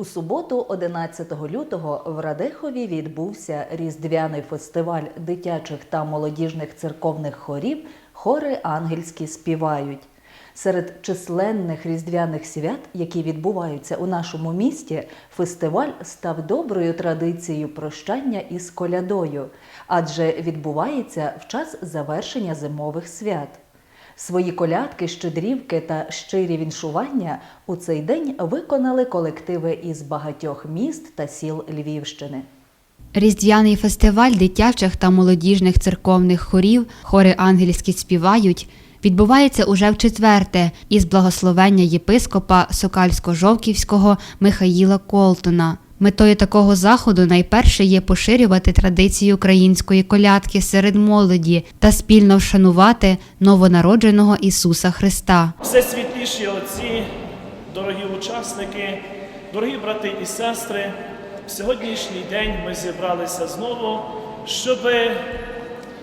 У суботу, 11 лютого, в Радехові відбувся різдвяний фестиваль дитячих та молодіжних церковних хорів Хори ангельські співають. Серед численних різдвяних свят, які відбуваються у нашому місті, фестиваль став доброю традицією прощання із колядою, адже відбувається в час завершення зимових свят. Свої колядки, щедрівки та щирі віншування у цей день виконали колективи із багатьох міст та сіл Львівщини. Різдвяний фестиваль дитячих та молодіжних церковних хорів Хори ангельські співають відбувається уже в четверте із благословення єпископа Сокальсько-Жовківського Михаїла Колтона. Метою такого заходу найперше є поширювати традиції української колядки серед молоді та спільно вшанувати новонародженого Ісуса Христа. Все світліші отці, дорогі учасники, дорогі брати і сестри, в сьогоднішній день ми зібралися знову, щоб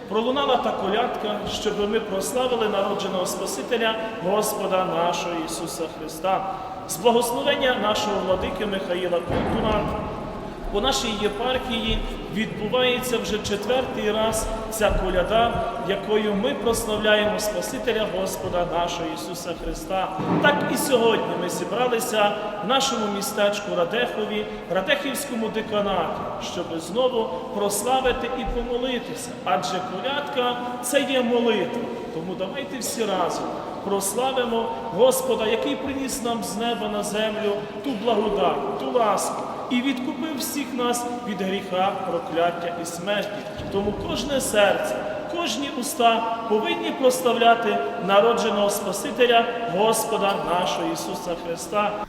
пролунала та колядка, щоб ми прославили народженого Спасителя Господа нашого Ісуса Христа. З благословення нашого владики Михаїла Колтуна по нашій єпархії відбувається вже четвертий раз ця коляда, якою ми прославляємо Спасителя Господа нашого Ісуса Христа. Так і сьогодні ми зібралися в нашому містечку Радехові, Радехівському деканаті, щоб знову прославити і помолитися. Адже колядка це є молитва. Тому давайте всі разом прославимо Господа, який приніс нам з неба на землю ту благодать, ту ласку і відкупив всіх нас від гріха, прокляття і смерті. Тому кожне серце, кожні уста повинні прославляти народженого Спасителя Господа нашого Ісуса Христа.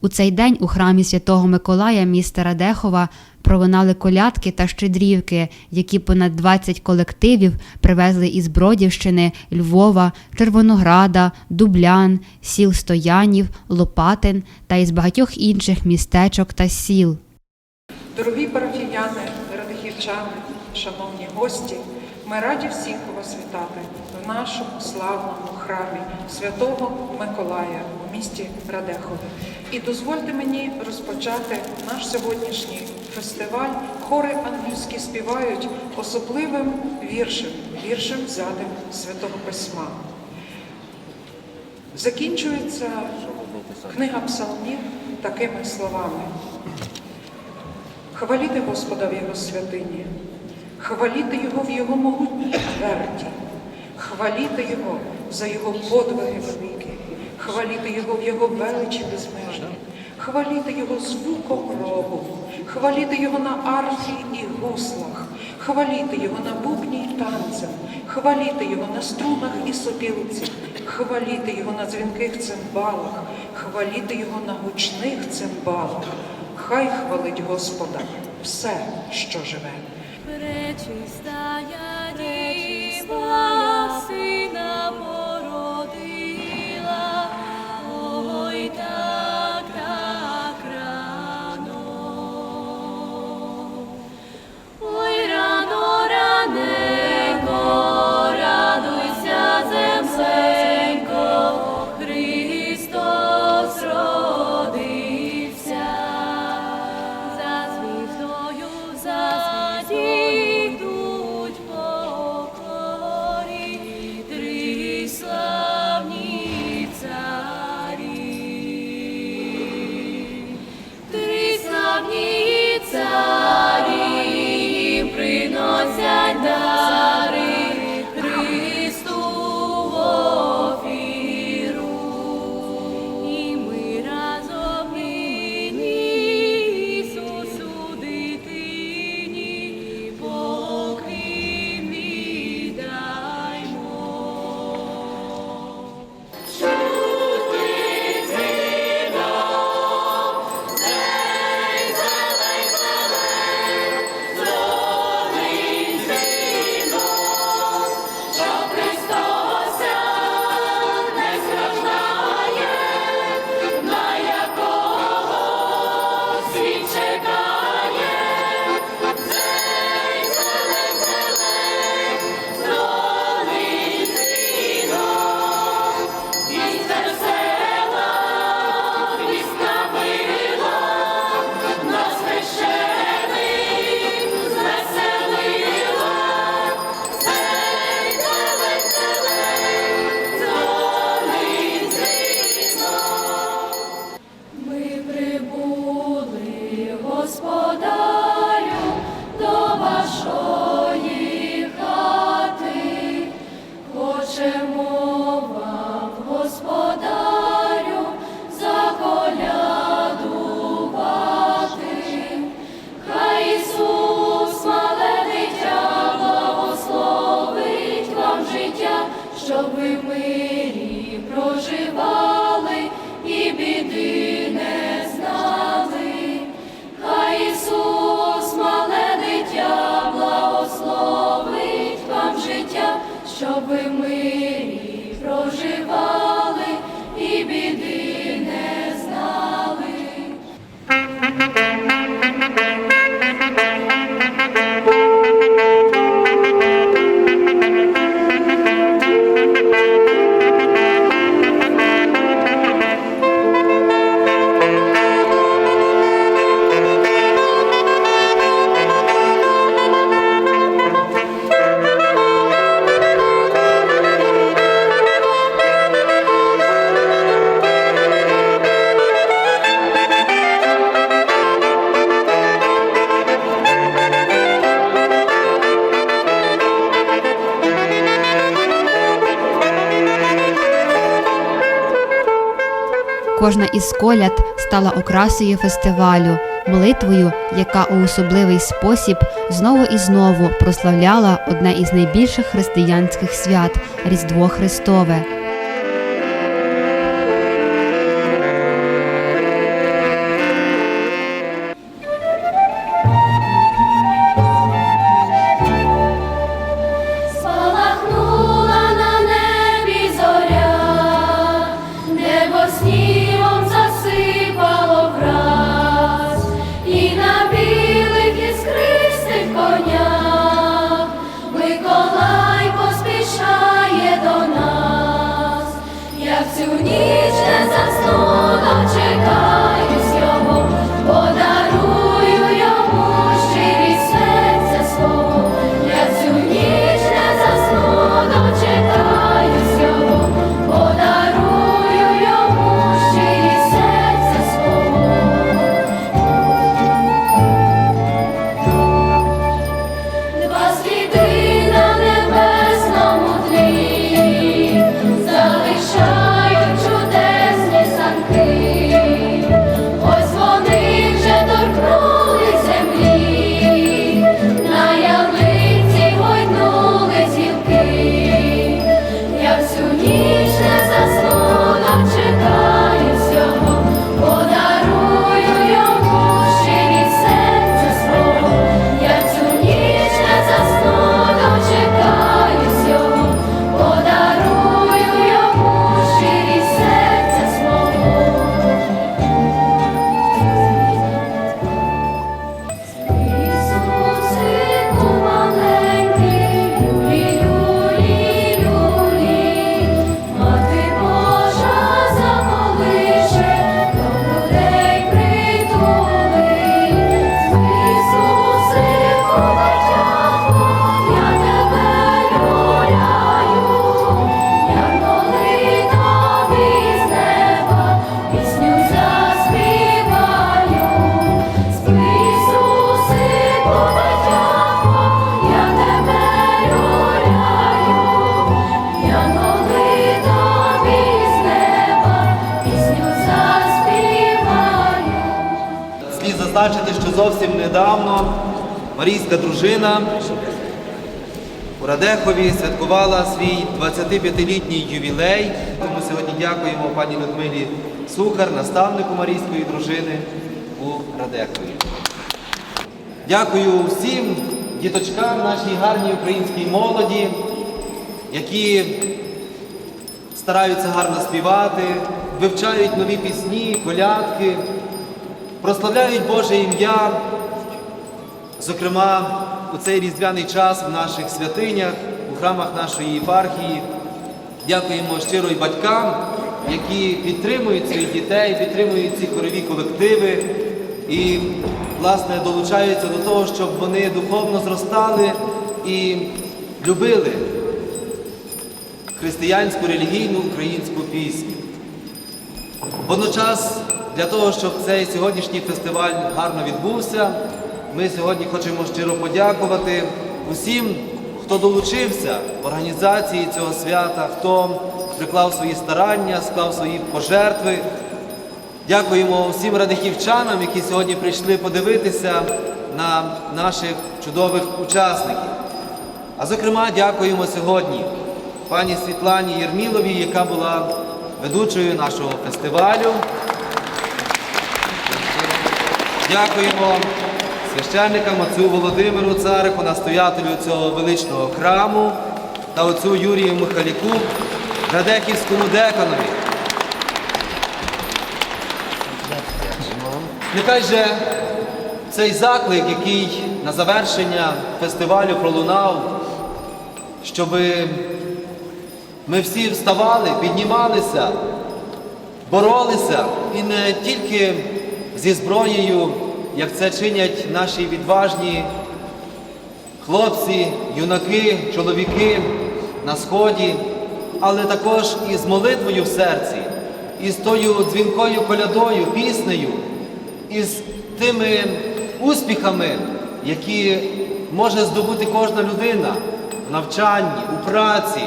У цей день у храмі Святого Миколая міста Радехова пролунали колядки та щедрівки, які понад 20 колективів привезли із Бродівщини, Львова, Червонограда, Дублян, сіл Стоянів, Лопатин та із багатьох інших містечок та сіл. Дорогі парафіяни, радихівчани, шановні гості, ми раді всіх вас вітати нашому славному храмі Святого Миколая у місті Радехові. І дозвольте мені розпочати наш сьогоднішній фестиваль. Хори ангельські співають особливим віршем, віршем взятим Святого Письма. Закінчується книга псалмів такими словами. Хваліти Господа в Його святині, хваліти Його в Його могутній тверді, хваліти Його за Його подвиги великі, хваліти Його в Його величі безмежні, хваліти Його звуком рогу, хваліти Його на арфі і гуслах, хваліти Його на бубні й танцях, хваліти Його на струнах і сопілці, хваліти Його на дзвінких цимбалах, хваліти Його на гучних цимбалах. Хай хвалить Господа все, що живе. Пречистая господарю, до вашої хати, хочемо Кожна із коляд стала окрасою фестивалю, молитвою, яка у особливий спосіб знову і знову прославляла одне із найбільших християнських свят Різдво Христове. Слід зазначити, що зовсім недавно Марійська дружина у Радехові святкувала свій 25-літній ювілей. Тому сьогодні дякуємо пані Людмилі Сухар, наставнику Марійської дружини у Радехові. Дякую всім діточкам, нашій гарній українській молоді, які стараються гарно співати, вивчають нові пісні, колядки, прославляють Боже ім'я, зокрема у цей різдвяний час в наших святинях, у храмах нашої єпархії. Дякуємо щиро й батькам, які підтримують своїх дітей, підтримують ці хорові колективи і, власне, долучаються до того, щоб вони духовно зростали і любили християнську релігійну українську пісню. Водночас для того, щоб цей сьогоднішній фестиваль гарно відбувся, ми сьогодні хочемо щиро подякувати усім, хто долучився в організації цього свята, хто приклав свої старання, склав свої пожертви. Дякуємо всім радихівчанам, які сьогодні прийшли подивитися на наших чудових учасників. А зокрема, дякуємо сьогодні пані Світлані Єрміловій, яка була ведучою нашого фестивалю. Дякуємо священникам отцю Володимиру Царику, настоятелю цього величного храму та отцю Юрію Михаліку, Радехівському деканові. Нехай же цей заклик, який на завершення фестивалю пролунав, щоб ми всі вставали, піднімалися, боролися і не тільки зі зброєю, як це чинять наші відважні хлопці, юнаки, чоловіки на сході, але також і з молитвою в серці, і з тою дзвінкою колядою, піснею, і з тими успіхами, які може здобути кожна людина в навчанні, у праці,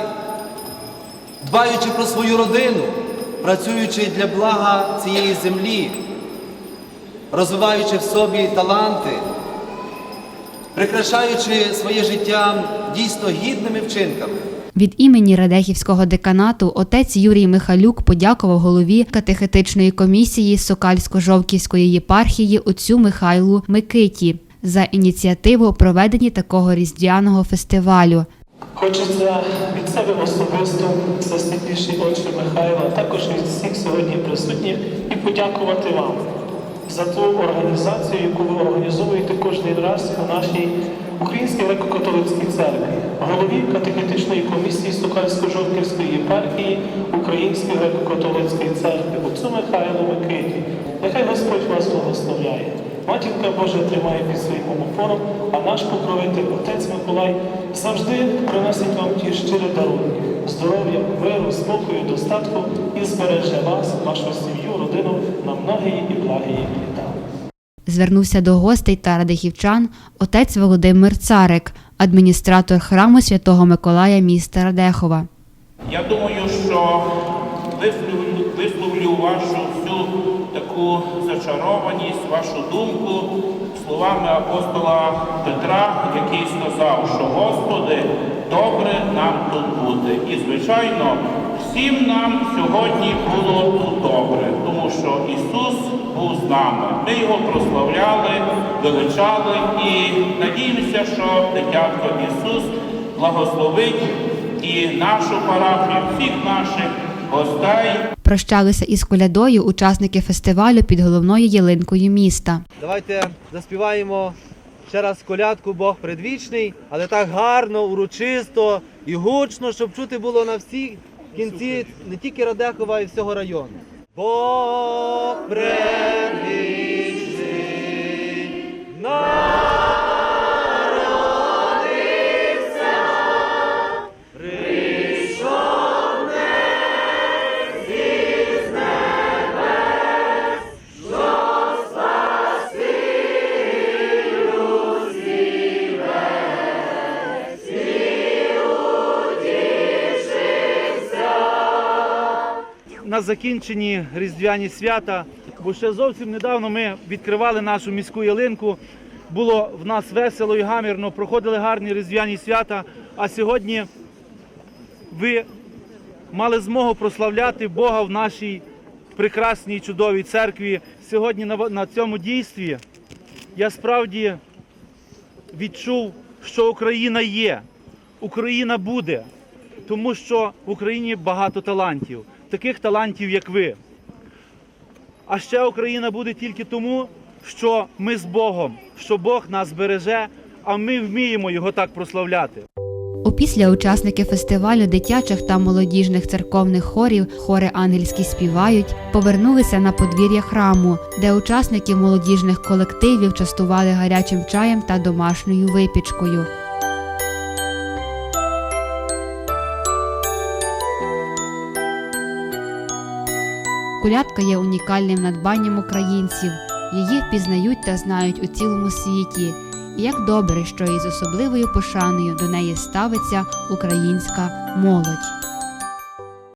дбаючи про свою родину, працюючи для блага цієї землі, розвиваючи в собі таланти, прикрашаючи своє життя дійсно гідними вчинками. Від імені Радехівського деканату отець Юрій Михалюк подякував голові катехетичної комісії Сокальсько-Жовківської єпархії отцю Михайлу Микиті за ініціативу у проведенні такого різдвяного фестивалю. Хочеться від себе особисто за світліші очі Михайла, а також від всіх сьогодні присутніх і подякувати вам за ту організацію, яку ви організовуєте кожен раз у нашій Українській греко-католицькій церкві, голові катехетичної комісії Сокальсько-Жовківської єпархії Української греко-католицької церкви, отцю Михайлу Микиті. Нехай Господь вас благословляє. Матінка Божа тримає під своїм опором, а наш покровитель, отець Миколай, завжди приносить вам ті щирі дарунки, здоров'я, миру, спокою, достатку і збереже вас, вашу сім'ю, родину на многії і благії літа. Звернувся до гостей та радихівчан отець Володимир Царик, адміністратор храму Святого Миколая міста Радехова. Я думаю, що висловлю, висловлю вашу всю таку зачарованість, вашу думку словами апостола Петра, який сказав, що Господи, добре нам тут бути. І, звичайно, всім нам сьогодні було тут добре, тому що Ісус був з нами. Ми його прославляли, величали і надіємося, що дитятко Ісус благословить і нашу парафію, всіх наших гостей. Прощалися із колядою учасники фестивалю під головною ялинкою міста. Давайте заспіваємо ще раз колядку Бог предвічний, але так гарно, урочисто і гучно, щоб чути було на всі кінці не тільки Радехова, й всього району. Бог предвічний на закінченні різдвяні свята, бо ще зовсім недавно ми відкривали нашу міську ялинку. Було в нас весело і гамірно, проходили гарні різдвяні свята. А сьогодні ви мали змогу прославляти Бога в нашій прекрасній чудовій церкві. Сьогодні на цьому дійстві я справді відчув, що Україна є, Україна буде, тому що в Україні багато талантів, таких талантів, як ви. А ще Україна буде тільки тому, що ми з Богом, що Бог нас береже, а ми вміємо його так прославляти. Опісля учасники фестивалю дитячих та молодіжних церковних хорів хори ангельські співають, повернулися на подвір'я храму, де учасники молодіжних колективів частували гарячим чаєм та домашньою випічкою. Колядка є унікальним надбанням українців. Її впізнають та знають у цілому світі. І як добре, що із особливою пошаною до неї ставиться українська молодь.